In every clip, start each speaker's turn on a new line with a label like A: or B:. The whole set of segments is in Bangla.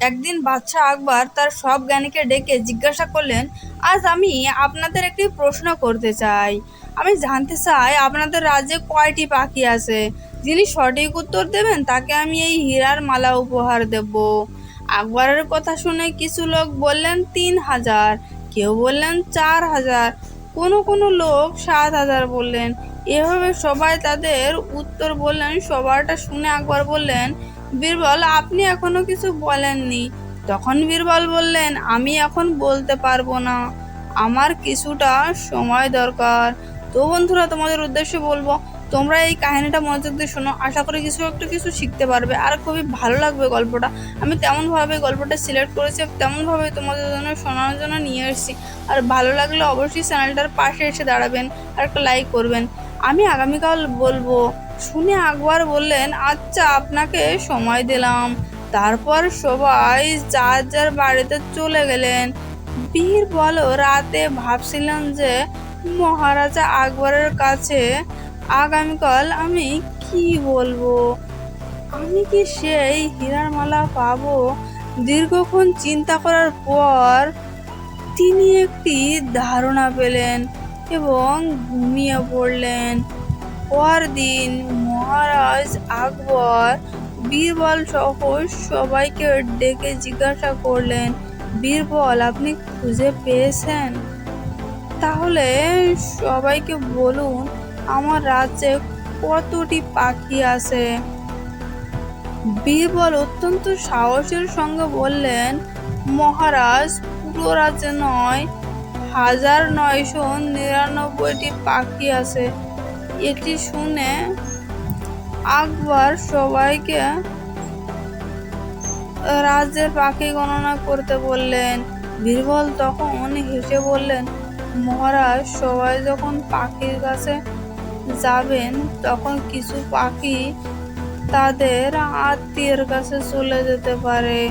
A: একদিন বাদশাহ আকবর তার সব জ্ঞানীকে ডেকে জিজ্ঞাসা করলেন, আজ আমি আপনাদের একটি প্রশ্ন করতে চাই। আমি জানতে চাই আপনাদের রাজ্যে কয়টি পাখি আছে? যিনি সঠিক উত্তর দেবেন, তাকে আমি এই হীরার মালা উপহার দেব। আকবরের কথা শুনে কিছু লোক বললেন, তিন হাজার। কেউ বললেন, চার হাজার। কোনো কোনো লোক সাত হাজার বললেন। এভাবে সবাই তাদের উত্তর বললেন। সবারটা শুনে আকবর বললেন বীরবল, আপনি এখনও কিছু বলেননি। তখন বীরবল বললেন, আমি এখন বলতে পারব না। আমার কিছুটা সময় দরকার। তো বন্ধুরা, তোমাদের উদ্দেশ্যে বলব, তোমরা এই কাহিনীটা মনোযোগ দিয়ে শোনো। আশা করি কিছু একটা কিছু শিখতে পারবে। আর খুবই ভালো লাগবে গল্পটা। আমি তেমনভাবে গল্পটা সিলেক্ট করেছি তেমনভাবে তোমাদের জন্য শোনানোর জন্য নিয়ে এসেছি। আর ভালো লাগলে অবশ্যই চ্যানেলটার পাশে এসে দাঁড়াবেন আর একটা লাইক করবেন। আমি আগামীকাল বলব শুনে আকবর বললেন আচ্ছা আপনাকে সময় দিলাম। তারপর সবাই যার যার বাড়িতে চলে গেলেন। বীর বলো, রাতে ভাবছিলাম যে মহারাজা আকবরের কাছে আগামীকাল আমি কি বলব? আমি কি সেই হীরার মালা পাবো? দীর্ঘক্ষণ চিন্তা করার পর তিনি একটি ধারণা পেলেন এবং ঘুমিয়ে পড়লেন। পরদিন মহারাজ আকবর, বীরবল সহ সবাইকে ডেকে জিজ্ঞাসা করলেন, বীরবল, আপনি খুঁজে পেয়েছেন? তাহলে সবাইকে বলুন, আমার রাজ্যে কতটি পাখি আছে? বীরবল অত্যন্ত সাহসের সঙ্গে বললেন, মহারাজ, পুরো রাজ্যে নয়, হাজার নয়শো নিরানব্বইটি পাখি আছে। এটি শুনে আকবর সবাইকে রাজ্যের পাখি গণনা করতে বললেন। বীরবল তখন হেসে বললেন, মহারাজ, সবাই যখন পাখির কাছে যাবেন, তখন কিছু পাখি তাদের আত্মীয়ের কাছে চলে যেতে পারে।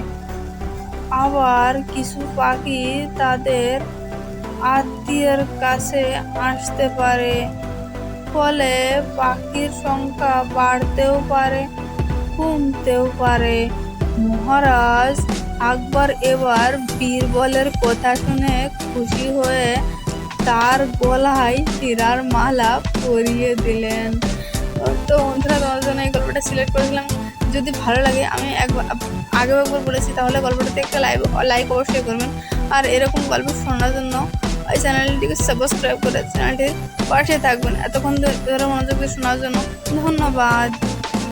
A: আবার কিছু পাখি তাদের আত্মীয়ের কাছে আসতে পারে। ফলে পাখির সংখ্যা বাড়তেও পারে, কমতেও পারে। মহারাজ আকবর এবার বীরবলের কথা শুনে খুশি হয়ে তার গলায় হীরার মালা পরিয়ে দিলেন। তো বন্ধুরা তোমার জন্য এই গল্পটা সিলেক্ট করেছিলাম যদি ভালো লাগে, আমি একবার, আগেও একবার বলেছি, তাহলে গল্পটাতে একটা লাইভ লাইক অবশ্যই করবেন। আর এরকম গল্প শোনার জন্য ওই চ্যানেলটিকে সাবস্ক্রাইব করে চ্যানেলটির পাশে থাকবেন। এতক্ষণ ধরে মনোযোগ দিয়ে শোনার জন্য ধন্যবাদ।